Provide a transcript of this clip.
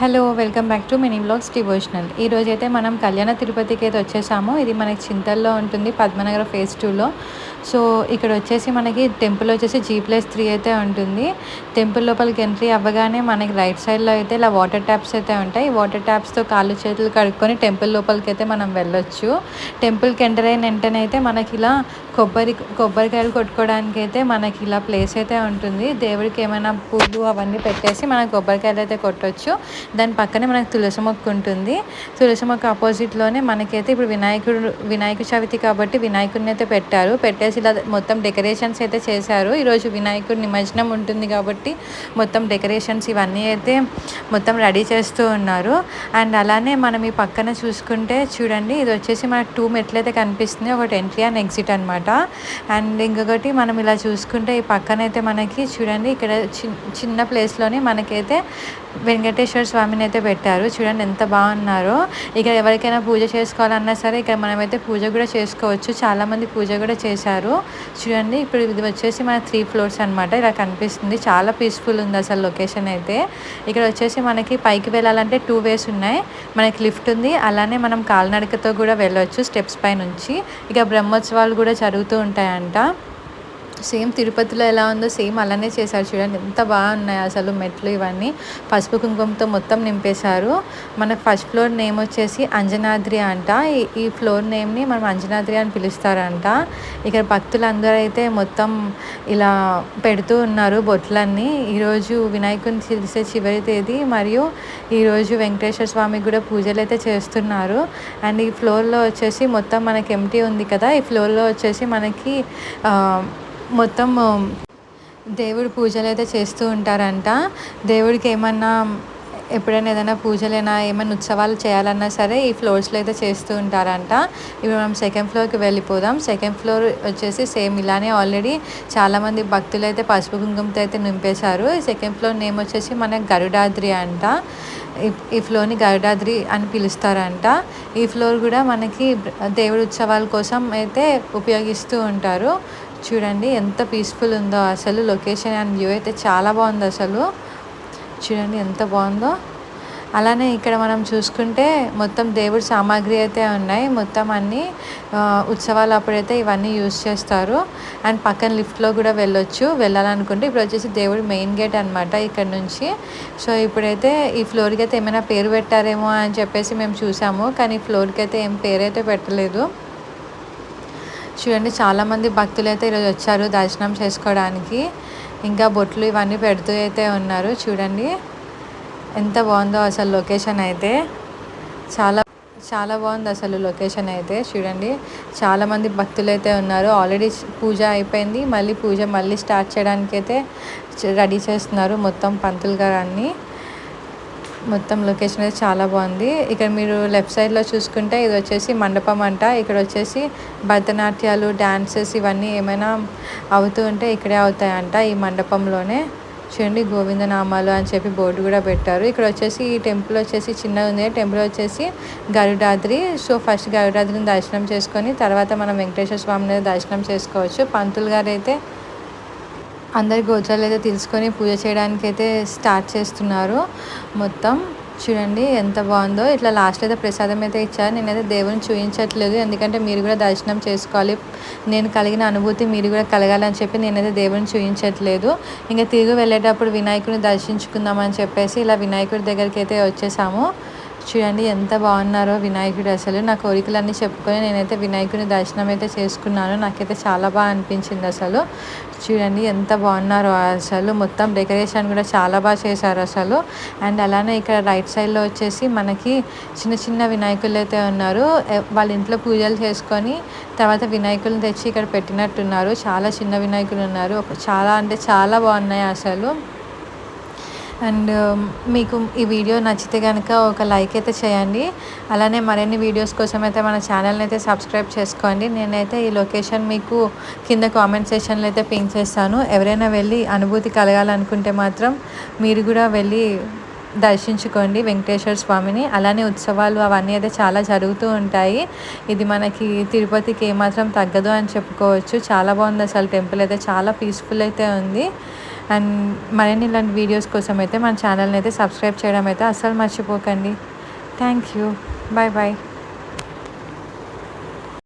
Hello welcome back to mini blogs devotional. ఈరోజు అయితే మనం కళ్యాణ తిరుపతికి అయితే వచ్చేసాము. ఇది మనకి చింతల్లో ఉంటుంది పద్మనగర్ ఫేజ్ టూలో. సో ఇక్కడ వచ్చేసి మనకి టెంపుల్ వచ్చేసి జీ ప్లస్ త్రీ అయితే ఉంటుంది. టెంపుల్ లోపలికి ఎంట్రీ అవ్వగానే మనకి రైట్ సైడ్లో అయితే ఇలా వాటర్ ట్యాప్స్ అయితే ఉంటాయి. వాటర్ ట్యాప్స్తో కాళ్ళు చేతులు కడుక్కొని టెంపుల్ లోపలికి అయితే మనం వెళ్ళొచ్చు. టెంపుల్కి ఎంటర్ అయిన వెంటనే అయితే మనకి ఇలా కొబ్బరి కొబ్బరికాయలు కొట్టుకోవడానికి అయితే మనకి ఇలా ప్లేస్ అయితే ఉంటుంది. దేవుడికి ఏమైనా పూలు అవన్నీ పెట్టేసి మనం కొబ్బరికాయలు అయితే కొట్టవచ్చు దాని పక్కనే మనకి తులసి మొక్క ఉంటుంది. తులసి మొక్క ఆపోజిట్లోనే మనకైతే ఇప్పుడు వినాయకుడు వినాయక చవితి కాబట్టి వినాయకుడిని అయితే పెట్టారు. పెట్టేసి ఇలా మొత్తం డెకరేషన్స్ అయితే చేశారు. ఈరోజు వినాయకుడి నిమజ్జనం ఉంటుంది కాబట్టి మొత్తం డెకరేషన్స్ ఇవన్నీ అయితే మొత్తం రెడీ చేస్తూ ఉన్నారు. అండ్ అలానే మనం ఈ పక్కన చూసుకుంటే చూడండి ఇది వచ్చేసి మనకు టూ మెట్లయితే కనిపిస్తుంది. ఒకటి ఎంట్రీ అండ్ ఎగ్జిట్ అనమాట అండ్ ఇంకొకటి మనం ఇలా చూసుకుంటే ఈ పక్కన అయితే మనకి చూడండి ఇక్కడ చిన్న ప్లేస్లోనే మనకైతే వెంకటేశ్వర స్వామిని అయితే పెట్టారు. చూడండి ఎంత బాగున్నారో. ఇక్కడ ఎవరికైనా పూజ చేసుకోవాలన్నా సరే ఇక్కడ మనమైతే పూజ కూడా చేసుకోవచ్చు. చాలామంది పూజ కూడా చేశారు. చూడండి ఇప్పుడు ఇది వచ్చేసి మన త్రీ ఫ్లోర్స్ అనమాట ఇలా కనిపిస్తుంది. చాలా పీస్ఫుల్ ఉంది అసలు లొకేషన్ అయితే. ఇక్కడ వచ్చేసి మనకి పైకి వెళ్ళాలంటే టూ వేస్ ఉన్నాయి. మనకి లిఫ్ట్ ఉంది. అలానే మనం కాలినడకతో కూడా వెళ్ళవచ్చు స్టెప్స్ పై నుంచి ఇక బ్రహ్మోత్సవాలు కూడా జరుగుతూ ఉంటాయంట. సేమ్ తిరుపతిలో ఎలా ఉందో సేమ్ అలానే చేశారు చూడండి. ఎంత బాగున్నాయి అసలు మెట్లు ఇవన్నీ. పసుపు కుంకుమతో మొత్తం నింపేశారు. మన ఫస్ట్ ఫ్లోర్ నేమ్ వచ్చేసి అంజనాద్రి అంట. ఈ ఫ్లోర్ నేమ్ని మనం అంజనాద్రి అని పిలుస్తారంట. ఇక్కడ భక్తులందరూ అయితే మొత్తం ఇలా పెడుతూ ఉన్నారు బొట్లన్నీ. ఈరోజు వినాయకుని తెలిసే చివరి తేదీ మరియు ఈరోజు వెంకటేశ్వర స్వామికి కూడా పూజలు అయితే చేస్తున్నారు. అండ్ ఈ ఫ్లోర్లో వచ్చేసి మొత్తం మనకి ఎంటీ ఉంది కదా. ఈ ఫ్లోర్లో వచ్చేసి మనకి మొత్తం దేవుడి పూజలు అయితే చేస్తూ ఉంటారంట. దేవుడికి ఏమన్నా ఎప్పుడైనా ఏదైనా పూజలైనా ఏమైనా ఉత్సవాలు చేయాలన్నా సరే ఈ ఫ్లోర్స్లో అయితే చేస్తూ ఉంటారంట. ఇప్పుడు మనం సెకండ్ ఫ్లోర్కి వెళ్ళిపోదాం. సెకండ్ ఫ్లోర్ వచ్చేసి సేమ్ ఇలానే ఆల్రెడీ చాలామంది భక్తులు అయితే పసుపు కుంకుమతో అయితే నింపేశారు. ఈ సెకండ్ ఫ్లోర్ నేమ్ వచ్చేసి మన గరుడాద్రి అంట. ఈ ఫ్లోర్ని గరుడాద్రి అని పిలుస్తారంట. ఈ ఫ్లోర్ కూడా మనకి దేవుడి ఉత్సవాల కోసం అయితే ఉపయోగిస్తూ ఉంటారు. చూడండి ఎంత పీస్ఫుల్ ఉందో. అసలు లొకేషన్ అండ్ వ్యూ అయితే చాలా బాగుంది అసలు. చూడండి ఎంత బాగుందో. అలానే ఇక్కడ మనం చూసుకుంటే మొత్తం దేవుడి సామాగ్రి అయితే ఉన్నాయి. మొత్తం అన్నీ ఉత్సవాలు అప్పుడైతే ఇవన్నీ యూజ్ చేస్తారు. అండ్ పక్కన లిఫ్ట్లో కూడా వెళ్ళొచ్చు. వెళ్ళాలనుకుంటే ఇప్పుడు వచ్చేసి దేవుడి మెయిన్ గేట్ అనమాట ఇక్కడ నుంచి. సో ఇప్పుడైతే ఈ ఫ్లోర్కి అయితే ఏమైనా పేరు పెట్టారేమో అని చెప్పేసి మేము చూసాము. కానీ ఫ్లోర్కి అయితే ఏం పేరు అయితే పెట్టలేదు. చూడండి చాలామంది భక్తులు అయితే ఈరోజు వచ్చారు దర్శనం చేసుకోవడానికి. ఇంకా బొట్లు ఇవన్నీ పెడుతూ అయితే ఉన్నారు. చూడండి ఎంత బాగుందో అసలు లొకేషన్ అయితే. చాలా చాలా బాగుంది అసలు లొకేషన్ అయితే. చూడండి చాలామంది భక్తులు అయితే ఉన్నారు. ఆల్రెడీ పూజ అయిపోయింది. మళ్ళీ పూజ మళ్ళీ స్టార్ట్ చేయడానికి అయితే రెడీ చేస్తున్నారు మొత్తం పంతులు గారు అన్నీ. మొత్తం లొకేషన్ అయితే చాలా బాగుంది. ఇక్కడ మీరు లెఫ్ట్ సైడ్లో చూసుకుంటే ఇది వచ్చేసి మండపం అంట. ఇక్కడ వచ్చేసి భరతనాట్యాలు డ్యాన్సెస్ ఇవన్నీ ఏమైనా అవుతూ ఉంటే ఇక్కడే అవుతాయంట ఈ మండపంలోనే. చూడండి గోవిందనామాలు అని చెప్పి బోర్డు కూడా పెట్టారు. ఇక్కడ వచ్చేసి ఈ టెంపుల్ వచ్చేసి చిన్నగా ఉంది. టెంపుల్ వచ్చేసి గరుడాద్రి. సో ఫస్ట్ గరుడాద్రిని దర్శనం చేసుకొని తర్వాత మనం వెంకటేశ్వర స్వామిని దర్శనం చేసుకోవచ్చు. పంతులు గారు అయితే అందరి గోచాలు అయితే తెలుసుకొని పూజ చేయడానికి అయితే స్టార్ట్ చేస్తున్నారు. మొత్తం చూడండి ఎంత బాగుందో. ఇట్లా లాస్ట్ అయితే ప్రసాదం అయితే ఇచ్చారు. నేనైతే దేవుని చూపించట్లేదు ఎందుకంటే మీరు కూడా దర్శనం చేసుకోవాలి. నేను కలిగిన అనుభూతి మీరు కూడా కలగాలని చెప్పి నేనైతే దేవుని చూపించట్లేదు ఇంకా తిరిగి వెళ్ళేటప్పుడు వినాయకుడిని దర్శించుకుందామని చెప్పేసి ఇలా వినాయకుడి దగ్గరికి అయితే వచ్చేసాము. చూడండి ఎంత బాగున్నారో వినాయకుడు అసలు. నా కోరికలన్నీ చెప్పుకొని నేనైతే వినాయకుని దర్శనం అయితే చేసుకున్నాను. నాకైతే చాలా బాగా అనిపించింది అసలు. చూడండి ఎంత బాగున్నారో అసలు. మొత్తం డెకరేషన్ కూడా చాలా బాగా చేశారు అసలు. అండ్ అలానే ఇక్కడ రైట్ సైడ్లో వచ్చేసి మనకి చిన్న చిన్న వినాయకులు అయితే ఉన్నారు. వాళ్ళ ఇంట్లో పూజలు చేసుకొని తర్వాత వినాయకులను తెచ్చి ఇక్కడ పెట్టినట్టున్నారు. చాలా చిన్న వినాయకులు ఉన్నారు. చాలా అంటే చాలా బాగున్నాయి అసలు. అండ్ మీకు ఈ వీడియో నచ్చితే కనుక ఒక లైక్ అయితే చేయండి. అలానే మరిన్ని వీడియోస్ కోసం అయితే మన ఛానల్ని అయితే సబ్స్క్రైబ్ చేసుకోండి. నేనైతే ఈ లొకేషన్ మీకు కింద కామెంట్ సెషన్లో అయితే పింక్ చేస్తాను. ఎవరైనా వెళ్ళి అనుభూతి కలగాలనుకుంటే మాత్రం మీరు కూడా వెళ్ళి దర్శించుకోండి వెంకటేశ్వర స్వామిని. అలానే ఉత్సవాలు అవన్నీ అయితే చాలా జరుగుతూ ఉంటాయి. ఇది మనకి తిరుపతికి ఏమాత్రం తగ్గదు అని చెప్పుకోవచ్చు. చాలా బాగుంది అసలు టెంపుల్ అయితే. చాలా పీస్ఫుల్ అయితే ఉంది. అండ్ మరిన్ని ఇలాంటి వీడియోస్ కోసం అయితే మన ఛానల్ని అయితే సబ్స్క్రైబ్ చేయడం అయితే అస్సలు మర్చిపోకండి. Thank you bye bye